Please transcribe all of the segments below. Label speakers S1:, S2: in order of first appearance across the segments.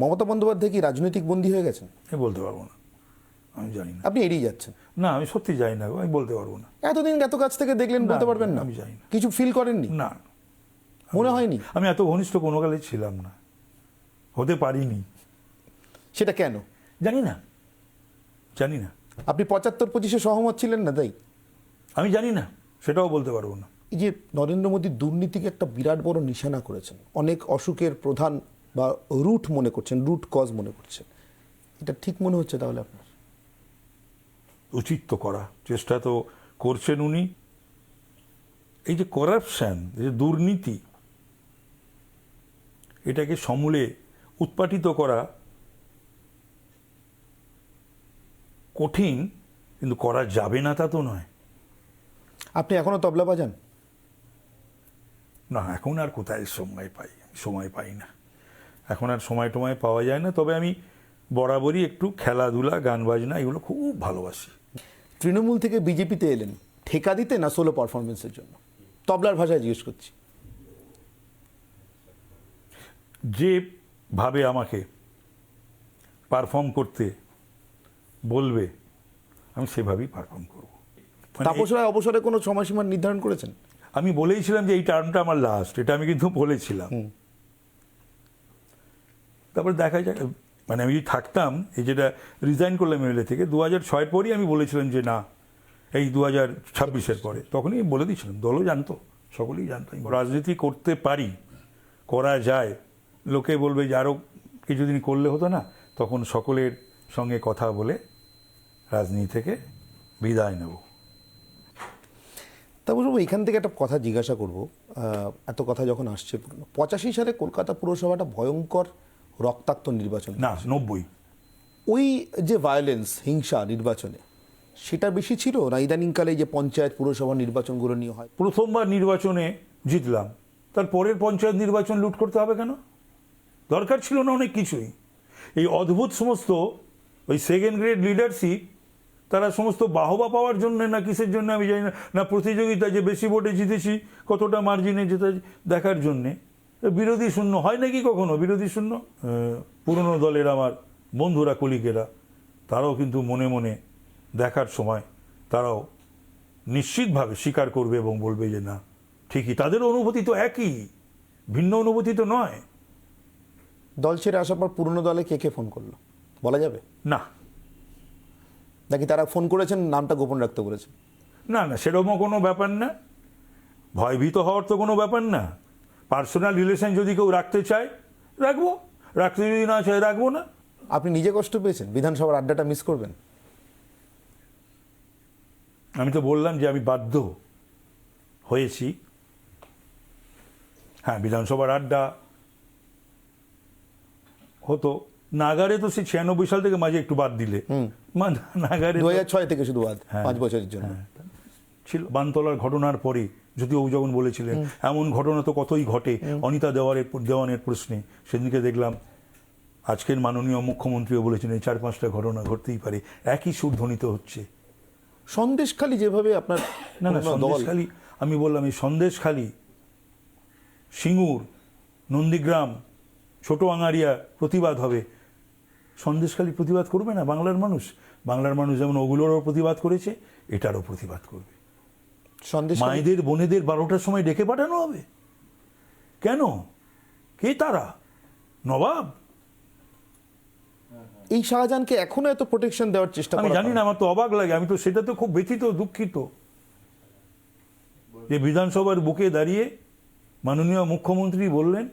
S1: মমতা বন্দ্যোপাধ্যায় কি রাজনৈতিক বন্দী হয়ে গেছেন?
S2: আমি বলতে পারব না। আমি জানি না।
S1: আপনি এড়িয়ে যাচ্ছেন।
S2: না আমি সত্যি জানি না আমি বলতে পারব না।
S1: এতদিন এত কাছ থেকে দেখলেন বলতে পারবেন না?
S2: আমি জানি না।
S1: কিছু ফিল করেননি?
S2: না।
S1: মনে হয়নি?
S2: আমি এত ঘনিষ্ঠ কোনো কালে ছিলাম না। হতে পারিনি।
S1: সেটা কেন?
S2: জানি না। জানি না।
S1: আপনি পঁচাত্তর পঁচিশে সহমত ছিলেন না তাই?
S2: আমি জানি না। সেটাও বলতে পারব না।
S1: এই যে নরেন্দ্র মোদী দুর্নীতিকে একটা বিরাট বড় নিশানা করেছেন অনেক অসুখের প্রধান বা রুট মনে করছেন রুট কজ মনে করছেন। এটা ঠিক মনে হচ্ছে তাহলে আপনার?
S2: উচিত তো করা চেষ্টা তো করছেন উনি। এই যে করাপশন যে দুর্নীতি এটাকে সমূলে উৎপাটিত করা কঠিন কিন্তু করা যাবে না তা তো নয়।
S1: আপনি এখনও তবলা বাজান?
S2: না এখন আর কোথায় সময় পাই সময় পাই না। এখন আর সময় টময় পাওয়া যায় না। তবে আমি বরাবরই একটু খেলাধুলা গান বাজনা এগুলো খুব ভালোবাসি।
S1: তৃণমূল থেকে বিজেপিতে এলেন ঠেকা দিতে না সোলো পারফরমেন্সের জন্য? তবলার ভাষায় জিজ্ঞেস করছি।
S2: যেভাবে আমাকে পারফর্ম করতে বলবে আমি সেভাবেই পারফর্ম করব। মানে
S1: তাপস রায় অবসরে কোনো সময়সীমা নির্ধারণ করেছেন?
S2: আমি বলেইছিলাম যে এই টার্মটা আমার লাস্ট এটা আমি কিন্তু বলেছিলাম। তারপর দেখা যাক মানে আমি যদি থাকতাম, এই যেটা রিজাইন করলাম এমএলএ থেকে দু হাজার ছয়ের পরই আমি বলেছিলাম যে না, এই দু হাজার ছাব্বিশের পরে। তখনই বলে দিয়েছিলাম, দলও জানতো, সকলেই জানতো। রাজনীতি করতে পারি, করা যায়। লোকে বলবে যে আরও কিছুদিন করলে হতো না। তখন সকলের সঙ্গে কথা বলে রাজনীতি থেকে বিদায় নেব।
S1: তারপর বাবু, এখান থেকে একটা কথা জিজ্ঞাসা করব। এত কথা যখন আসছে, পঁচাশি সালে কলকাতা পুরসভাটা ভয়ঙ্কর রক্তাক্ত নির্বাচন
S2: না নব্বই।
S1: ওই যে ভায়োলেন্স হিংসা নির্বাচনে সেটা বেশি ছিল না ইদানিংকালে যে পঞ্চায়েত পুরসভা নির্বাচনগুলো নিয়ে হয়?
S2: প্রথমবার নির্বাচনে জিতলাম। তার পরের পঞ্চায়েত নির্বাচন লুট করতে হবে কেন? দরকার ছিল না অনেক কিছুই। এই অদ্ভুত সমস্ত ওই সেকেন্ড গ্রেড লিডারশিপ তারা সমস্ত বাহবা পাওয়ার জন্য না কিসের জন্য আমি জানি না না প্রতিযোগিতা যে বেশি ভোটে জিতেছি কতটা মার্জিনে যেতে দেখার জন্যে। বিরোধী শূন্য হয় নাকি কখনো? বিরোধী শূন্য? পুরনো দলের আমার বন্ধুরা কলিকেরা তারাও কিন্তু মনে মনে দেখার সময় তারাও নিশ্চিতভাবে স্বীকার করবে এবং বলবে যে না ঠিকই তাদের অনুভূতি তো একই ভিন্ন অনুভূতি তো নয়।
S1: দল ছেড়ে আসার পর পুরনো দলে কে কে ফোন করল? বলা যাবে?
S2: না।
S1: নাকি তারা ফোন করেছেন নামটা গোপন রাখতে বলেছেন?
S2: না না সেরকমও কোনো ব্যাপার না। ভয়ভীত হওয়ার তো কোনো ব্যাপার না। পার্সোনাল রিলেশন যদি কেউ রাখতে চায় রাখব। রাখতে যদি না চায় রাখব না।
S1: আপনি নিজে কষ্ট পেয়েছেন? বিধানসভার আড্ডাটা মিস করবেন?
S2: আমি তো বললাম যে আমি বাধ্য হয়েছি। হ্যাঁ বিধানসভার আড্ডা হতো। নাগারে তো সেই ছিয়ানব্বই সাল থেকে মাঝে একটু বাদ দিলে। নাগারে
S1: দু হাজার ছয় থেকে শুধু বাদ
S2: হ্যাঁ।
S1: পাঁচ বছরের জন্য।
S2: ছিল। বানতলার ঘটনার পরে যদিও ও যখন বলেছিলেন এমন ঘটনা তো কতই ঘটে? অনিতা দেওয়ারের দেওয়ানের প্রশ্নে। সেদিনকে দেখলাম আজকের মাননীয় মুখ্যমন্ত্রীও বলেছেন এই চার পাঁচটা ঘটনা ঘটতেই পারে। একই সুর ধ্বনিত হচ্ছে।
S1: সন্দেশখালী যেভাবে আপনার
S2: না না সন্দেশখালী আমি বললাম এই সন্দেশখালী সিঙ্গুর নন্দীগ্রাম ছোট আঙারিয়া প্রতিবাদ হবে। সন্দেশখালী প্রতিবাদ করবে না বাংলার মানুষ? বাংলার মানুষ যেমন ওগুলোরও প্রতিবাদ করেছে এটারও প্রতিবাদ করবে। মায়েদের বোনেদের বারোটার সময় ডেকে পাঠানো হবে? কেন? কে তারা? নবাব?
S1: এই শাহজাহানকে এখনও এত প্রোটেকশন দেওয়ার চেষ্টা
S2: আমি জানি না আমার তো অবাক লাগে। আমি তো সেটা তো খুব ব্যথিত দুঃখিত। যে বিধানসভার বুকে দাঁড়িয়ে মাননীয় মুখ্যমন্ত্রী বললেন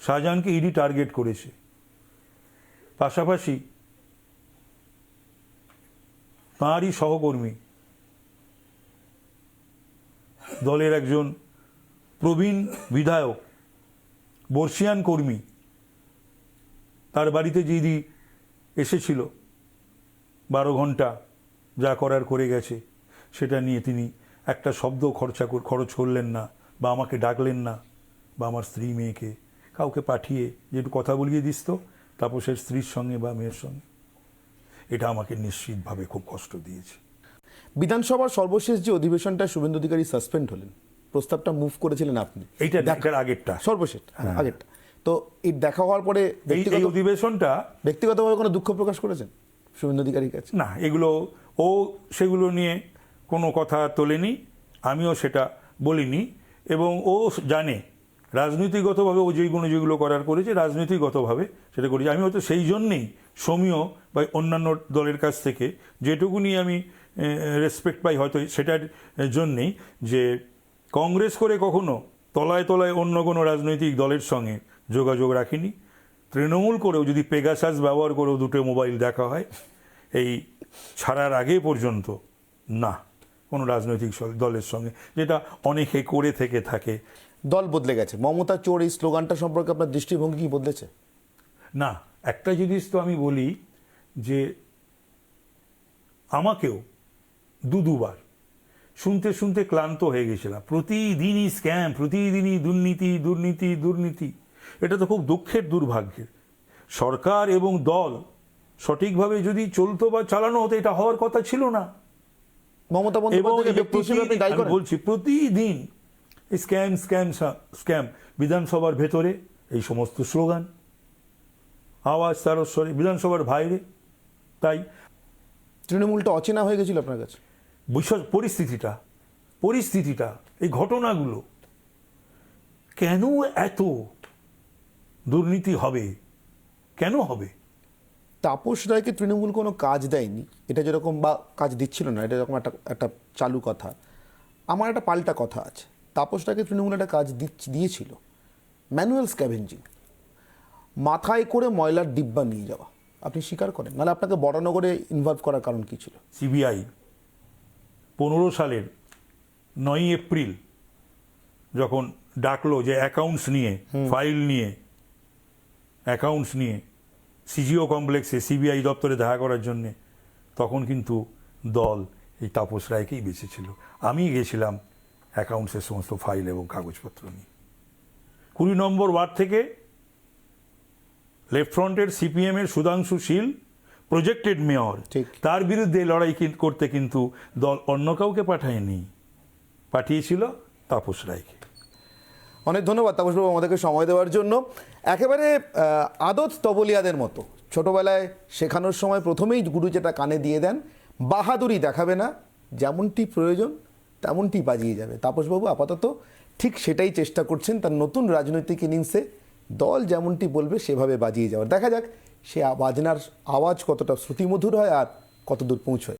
S2: শাহজাহানকে ইডি টার্গেট করেছে। পাশাপাশি তাঁরই সহকর্মী দলের একজন প্রবীণ বিধায়ক, বর্ষিয়ান কর্মী, তার বাড়িতে যে ইডি এসেছিল। বারো ঘণ্টা যা করার করে গেছে, সেটা নিয়ে তিনি একটা শব্দ খরচা খরচ করলেন না, বা আমাকে ডাকলেন না, বা আমার স্ত্রী মেয়েকে কাউকে পাঠিয়ে যে একটু কথা বলিয়ে দিস তো, তাপসের স্ত্রীর সঙ্গে বা মেয়ের সঙ্গে। এটা আমাকে নিশ্চিতভাবে খুব কষ্ট দিয়েছে।
S1: বিধানসভার সর্বশেষ যে অধিবেশনটা শুভেন্দু অধিকারী সাসপেন্ড হলেন প্রস্তাবটা মুভ করেছিলেন আপনি।
S2: এইটা দেখার আগেরটা।
S1: সর্বশেষ হ্যাঁ, আগেরটা। তো এই দেখা হওয়ার পরে
S2: এই অধিবেশনটা
S1: ব্যক্তিগতভাবে কোনো দুঃখ প্রকাশ করেছেন শুভেন্দু অধিকারীর কাছে?
S2: না এগুলো ও সেগুলো নিয়ে কোনো কথা তোলেনি আমিও সেটা বলিনি এবং ও জানে রাজনীতিগতভাবে ও যেগুলো যেগুলো করার করেছে রাজনীতিগতভাবে সেটা করেছে। আমি হয়তো সেই জন্যেই সমীয় বা অন্যান্য দলের কাছ থেকে যেটুকুনি আমি রেসপেক্ট পাই হয়তো সেটার জন্যেই যে কংগ্রেস করে কখনো তলায় তলায় অন্য কোনো রাজনৈতিক দলের সঙ্গে যোগাযোগ রাখিনি। তৃণমূল করেও যদি পেগাসাস ব্যবহার করেও দুটো মোবাইল দেখা হয় এই ছাড়ার আগে পর্যন্ত না কোনো রাজনৈতিক দলের সঙ্গে যেটা অনেকে করে থেকে থাকে।
S1: দল বদলে গেছে। মমতা চোর এই স্লোগানটা সম্পর্কে আপনার দৃষ্টিভঙ্গি কি বদলেছে?
S2: না একটা জিনিস তো আমি বলি যে আমাকেও দু দুবার। শুনতে শুনতে ক্লান্ত হয়ে গেছিলাম। প্রতিদিনই স্ক্যাম প্রতিদিনই দুর্নীতি দুর্নীতি দুর্নীতি। এটা তো খুব দুঃখের দুর্ভাগ্যের। সরকার এবং দল সঠিকভাবে যদি চলতো বা চালানো হতো এটা হওয়ার কথা ছিল না।
S1: মমতা
S2: বলছি প্রতিদিন স্ক্যাম স্ক্যাম স্ক্যাম বিধানসভার ভেতরে এই সমস্ত স্লোগান। আওয়াজ তারস্বরে বিধানসভার বাইরে। তাই
S1: তৃণমূলটা অচেনা হয়ে গেছিল আপনার কাছে।
S2: পরিস্থিতিটা পরিস্থিতিটা এই ঘটনাগুলো কেন এত দুর্নীতি হবে? কেন হবে?
S1: তাপস রায়কে তৃণমূল কোনো কাজ দেয়নি। এটা যেরকম বা কাজ দিচ্ছিল না এটা যেরকম একটা একটা চালু কথা। আমার একটা পাল্টা কথা আছে। তাপস রায়কে তৃণমূল একটা কাজ দিয়েছিল। Manual scavenging. মাথায় করে ময়লার ডিব্বা নিয়ে যাওয়া। আপনি স্বীকার করেন? নাহলে আপনাকে বড়নগরে ইনভলভ করার কারণ কী ছিল?
S2: সিবিআই। পনেরো সালের নয়ই এপ্রিল যখন ডাকলো যে অ্যাকাউন্টস নিয়ে ফাইল নিয়ে অ্যাকাউন্টস নিয়ে সিজিও কমপ্লেক্সে সিবিআই দপ্তরে দেখা করার জন্যে তখন কিন্তু দল এই তাপস রায়কেই বেঁচেছিল আমি গেছিলাম অ্যাকাউন্টসের সমস্ত ফাইল এবং কাগজপত্র নিয়ে। কুড়ি নম্বর ওয়ার্ড থেকে লেফট ফ্রন্টের সিপিএমের সুধাংশু শীল প্রজেক্টেড মেয়র
S1: ঠিক।
S2: তার বিরুদ্ধে লড়াই করতে কিন্তু দল অন্য কাউকে পাঠায়নি। পাঠিয়েছিল তাপস রায়কে।
S1: অনেক ধন্যবাদ তাপসবাবু আমাদেরকে সময় দেওয়ার জন্য। একেবারে আদত তবলিয়াদের মতো। ছোটবেলায় শেখানোর সময় প্রথমেই গুরু যেটা কানে দিয়ে দেন বাহাদুরি দেখাবে না যেমনটি প্রয়োজন তেমনটি বাজিয়ে যাবে। তাপসবাবু আপাতত ঠিক সেটাই চেষ্টা করছেন তার নতুন রাজনৈতিক ইনিংসে দল যেমনটি বলবে, সেভাবে বাজিয়ে যাওয়ার। দেখা যাক, সে বাজনার আওয়াজ কতটা শ্রুতিমধুর হয় আর কতদূর পৌঁছয়।